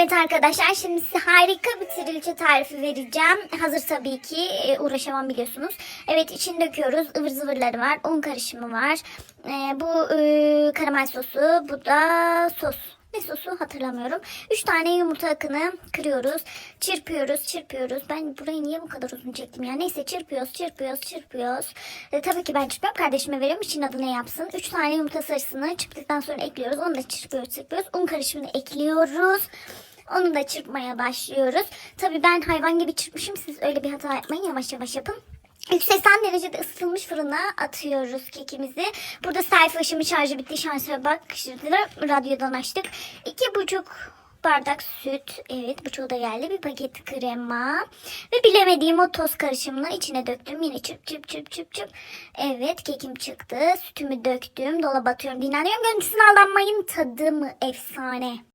Evet arkadaşlar şimdi size harika bir trilce tarifi vereceğim. Hazır tabii ki e, uğraşamam biliyorsunuz. Evet içini döküyoruz. ıvır zıvırları var. Un karışımı var. E, bu e, karamel sosu. Bu da sos. Ne sosu hatırlamıyorum. 3 tane yumurta akını kırıyoruz. Çırpıyoruz, çırpıyoruz. Ben burayı niye bu kadar uzun çektim ya? Neyse çırpıyoruz, çırpıyoruz, çırpıyoruz. E, tabii ki ben çırpıyorum. Kardeşime veriyorum. İçin adı ne yapsın? 3 tane yumurta sarısını çırptıktan sonra ekliyoruz. Onu da çırpıyoruz, çırpıyoruz. Un karışımını ekliyoruz. Onu da çırpmaya başlıyoruz. Tabii ben hayvan gibi çırpmışım. Siz öyle bir hata yapmayın. Yavaş yavaş yapın. 180 derecede ısıtılmış fırına atıyoruz kekimizi. Burada sayfa ışımı şarjı bitti. Şansa bak. Şimdi radyodan açtık. İki buçuk bardak süt. Evet buçuğu da geldi. Bir paket krema. Ve bilemediğim o toz karışımını içine döktüm. Yine çırp çırp çırp çırp çırp. Evet kekim çıktı. Sütümü döktüm. Dolaba atıyorum. Dinleniyorum. Görüntüsüne aldanmayın. Tadı mı efsane.